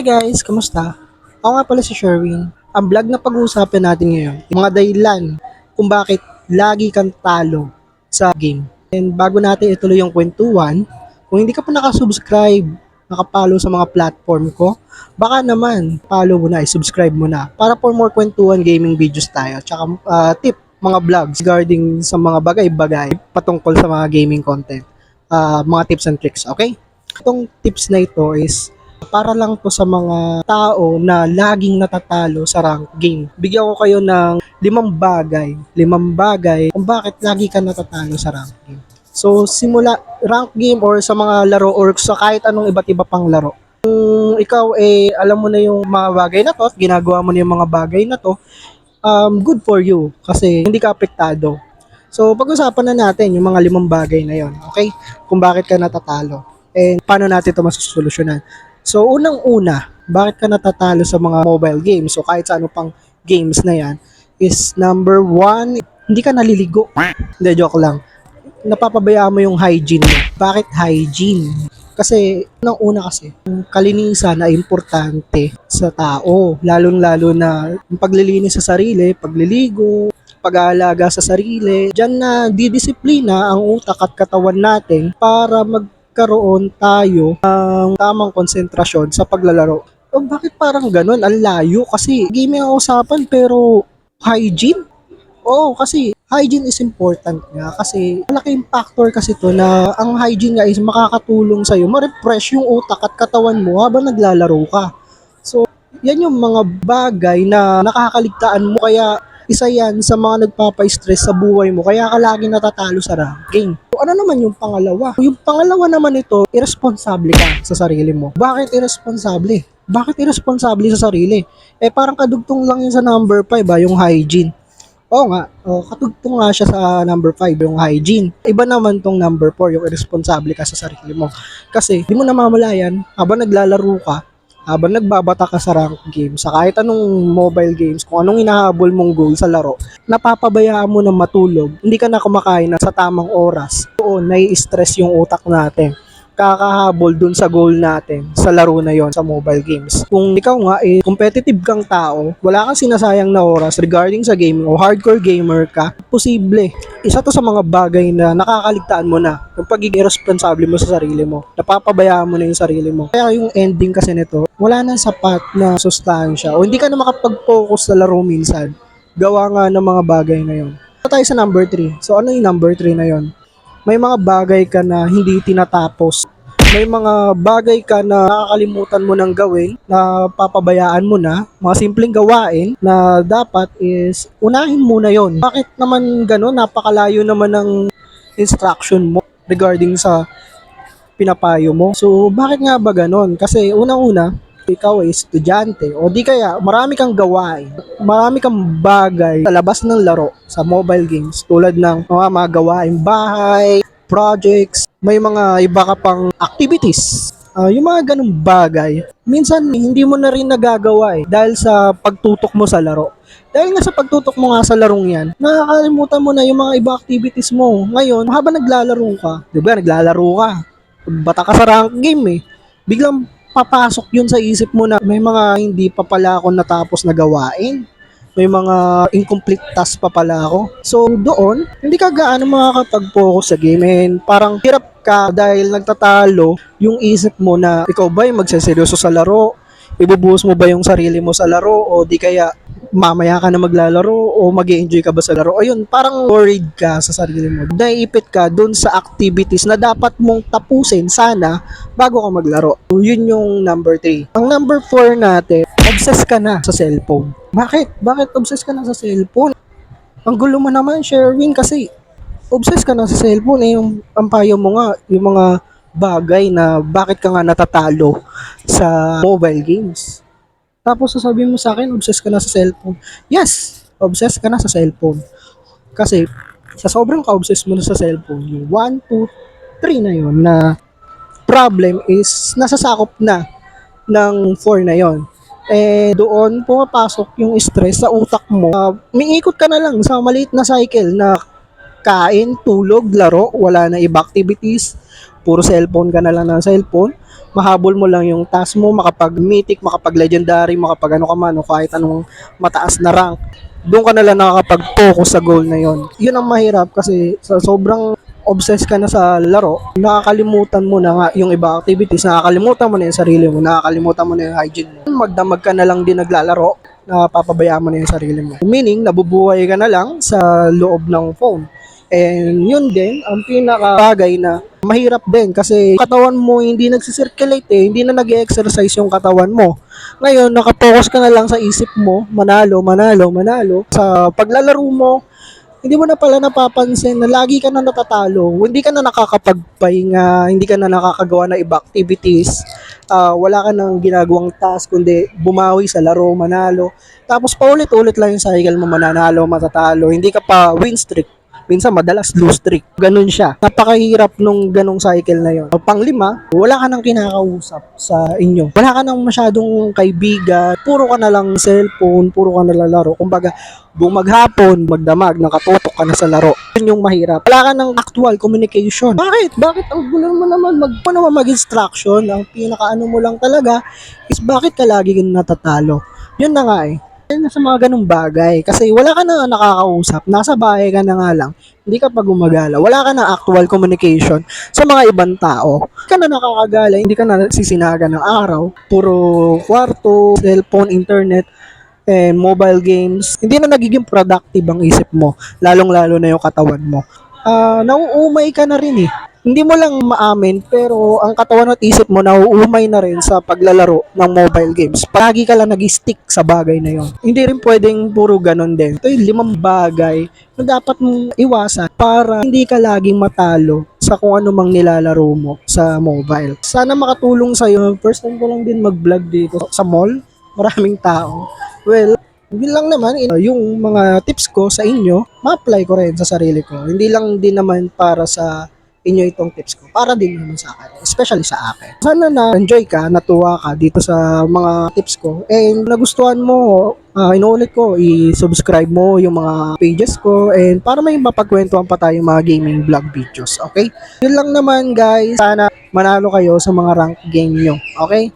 Hi guys, kamusta? Ako nga pala si Sherwin. Ang vlog na pag-uusapan natin ngayon, mga dahilan kung bakit lagi kang talo sa game. And bago natin ituloy yung kwentuhan, kung hindi ka pa nakasubscribe, nakapalo sa mga platform ko, baka naman follow mo na, subscribe mo na para for more kwentuhan gaming videos tayo. Tsaka ah, tip, mga vlogs regarding sa mga bagay-bagay patungkol sa mga gaming content. Ah, mga tips and tricks, okay? Itong tips na ito is para lang to sa mga tao na laging natatalo sa rank game. Bigyan ko kayo ng limang bagay, limang bagay kung bakit lagi ka natatalo sa rank game. So, simula rank game or sa mga laro or sa kahit anong iba't iba pang laro. Kung ikaw eh alam mo na yung mga bagay na to at ginagawa mo na yung mga bagay na to, um, good for you kasi hindi ka apektado. So, pag-usapan na natin yung mga limang bagay na yon, okay? Kung bakit ka natatalo and paano natin ito masusolusyonan. So, unang-una, bakit ka natatalo sa mga mobile games? So, kahit sa ano pang games na yan, is number one, hindi ka naliligo. Hindi, joke lang. Napapabayaan mo yung hygiene mo. Bakit hygiene? Kasi, unang-una kasi, yung kalinisan na importante sa tao. Lalong-lalo na yung paglilinis sa sarili, pagliligo, pag-aalaga sa sarili. Diyan na didisiplina ang utak at katawan natin para magkaroon tayo ng tamang konsentrasyon sa paglalaro. Oh, bakit parang ganun? Ang layo kasi gaming ang usapan pero hygiene? Oo, kasi hygiene is important nga kasi malaking factor kasi to na ang hygiene nga is makakatulong sa'yo ma-refresh yung utak at katawan mo habang naglalaro ka. So, yan yung mga bagay na nakakaligtaan mo kaya isa yan sa mga nagpapa-stress sa buhay mo kaya ka lagi natatalo sa ranking. Ano naman yung pangalawa? Yung pangalawa naman ito, irresponsible ka sa sarili mo. Bakit irresponsible? Bakit irresponsible sa sarili? Eh parang kadugtong lang yun sa number 5 ba, yung hygiene. Oo nga, oh, katugtong nga siya sa number 5, yung hygiene. Iba naman tong number 4, yung irresponsible ka sa sarili mo. Kasi di mo namamalayan, habang naglalaro ka, habang nagbabata ka sa rank game, sa kahit anong mobile games, kung anong inahabol mong goal sa laro, napapabayaan mo na matulog, hindi ka na kumakain na sa tamang oras. Doon, nai-stress yung utak natin kakahabol dun sa goal natin sa laro na yon sa mobile games. Kung ikaw nga eh competitive kang tao, wala kang sinasayang na oras regarding sa gaming o hardcore gamer ka, posible. Isa to sa mga bagay na nakakaligtaan mo na yung pagiging irresponsible mo sa sarili mo. Napapabayaan mo na yung sarili mo. Kaya yung ending kasi nito, wala nang sapat na sustansya o hindi ka na makapag-focus sa laro minsan. Gawa nga ng mga bagay na yon. tayo sa number 3. So ano yung number 3 na yon? May mga bagay ka na hindi tinatapos. May mga bagay ka na nakakalimutan mo nang gawin, na papabayaan mo na, mga simpleng gawain na dapat is unahin mo na yon. Bakit naman gano'n? Napakalayo naman ng instruction mo regarding sa pinapayo mo. So, bakit nga ba gano'n? Kasi unang-una, ikaw ay estudyante o di kaya marami kang gawain, marami kang bagay sa labas ng laro sa mobile games tulad ng mga mga bahay, projects, may mga iba ka pang activities. Ah, yung mga ganung bagay, minsan hindi mo na rin nagagawa eh dahil sa pagtutok mo sa laro. Dahil nga sa pagtutok mo nga sa larong yan, nakakalimutan mo na yung mga iba activities mo. Ngayon, habang naglalaro ka, di ba, naglalaro ka, bata ka sa rank game eh, biglang papasok yun sa isip mo na may mga hindi pa pala ako natapos na gawain. May mga incomplete task pa pala ako. So doon, hindi ka gaano makakapag-focus sa game and parang hirap ka dahil nagtatalo yung isip mo na ikaw ba yung magseseryoso sa laro? Ibubuhos mo ba yung sarili mo sa laro o di kaya mamaya ka na maglalaro o mag enjoy ka ba sa laro? Ayun, parang worried ka sa sarili mo. Naiipit ka dun sa activities na dapat mong tapusin sana bago ka maglaro. So, yun yung number 3. Ang number 4 natin, obsessed ka na sa cellphone. Bakit? Bakit obsessed ka na sa cellphone? Ang gulo mo naman, Sherwin, kasi obsessed ka na sa cellphone. Eh, yung ang payo mo nga, yung mga bagay na bakit ka nga natatalo sa mobile games. Tapos sasabihin mo sa akin, obsessed ka na sa cellphone. Yes, obsessed ka na sa cellphone. Kasi sa sobrang ka-obsessed mo na sa cellphone, yung 1, 2, 3 na yon na problem is nasasakop na ng 4 na yon. Eh, doon pumapasok yung stress sa utak mo. Uh, miikot ka na lang sa maliit na cycle na kain, tulog, laro, wala na iba activities, puro cellphone ka na lang ng cellphone. mahabol mo lang yung task mo, makapag mythic, makapag legendary, makapag ano ka man, o kahit anong mataas na rank. Doon ka na lang nakakapag-focus sa goal na yon. Yun ang mahirap kasi sa sobrang obsessed ka na sa laro, nakakalimutan mo na nga yung iba activities, nakakalimutan mo na yung sarili mo, nakakalimutan mo na yung hygiene mo. Magdamag ka na lang din naglalaro, napapabayaan mo na yung sarili mo. Meaning, nabubuhay ka na lang sa loob ng phone. And yun din, ang pinaka bagay na mahirap din kasi katawan mo hindi nagsisirculate eh, hindi na nag exercise yung katawan mo. Ngayon, nakapokus ka na lang sa isip mo, manalo, manalo, manalo. Sa paglalaro mo, hindi mo na pala napapansin na lagi ka na natatalo. Hindi ka na nakakapagpahinga, hindi ka na nakakagawa ng iba activities. Ah, wala ka nang ginagawang task, kundi bumawi sa laro, manalo. Tapos paulit-ulit lang yung cycle mo, mananalo, matatalo. Hindi ka pa win streak. Minsan madalas lose streak. Ganun siya. Napakahirap nung ganong cycle na yon. Panglima, wala ka nang kinakausap sa inyo. Wala ka nang masyadong kaibigan. Puro ka na lang cellphone, puro ka na lalaro. Kumbaga, buong maghapon, magdamag, nakatutok ka na sa laro. Yun yung mahirap. Wala ka ng actual communication. Bakit? Bakit ang gulo mo naman mag, mo naman mag-instruction? Ang pinakaano mo lang talaga is bakit ka lagi natatalo? Yun na nga eh. Sa mga ganung bagay. Kasi wala ka na nakakausap. Nasa bahay ka na nga lang. Hindi ka pa gumagala. Wala ka na actual communication sa mga ibang tao. Hindi ka na nakakagala. Hindi ka na sisinaga ng araw. Puro kwarto, cellphone, internet, and mobile games. Hindi na nagiging productive ang isip mo. Lalong-lalo na yung katawan mo. Ah, nauumay ka na rin eh. Hindi mo lang maamin pero ang katawan at isip mo nauumay na rin sa paglalaro ng mobile games. Palagi ka lang nag-stick sa bagay na yon. Hindi rin pwedeng puro ganon din. Ito yung limang bagay na dapat mong iwasan para hindi ka laging matalo sa kung ano mang nilalaro mo sa mobile. Sana makatulong sa'yo. First time ko lang din mag-vlog dito sa mall. Maraming tao. Well, yun lang naman, yung mga tips ko sa inyo, ma-apply ko rin sa sarili ko. Hindi lang din naman para sa inyo itong tips ko. Para din naman sa akin. Especially sa akin. Sana na-enjoy ka, natuwa ka dito sa mga tips ko. And nagustuhan mo, ah, inuulit ko, i-subscribe mo yung mga pages ko. And para may mapagkwentuhan pa tayong mga gaming vlog videos. Okay? Yun lang naman guys. Sana manalo kayo sa mga rank game nyo. Okay?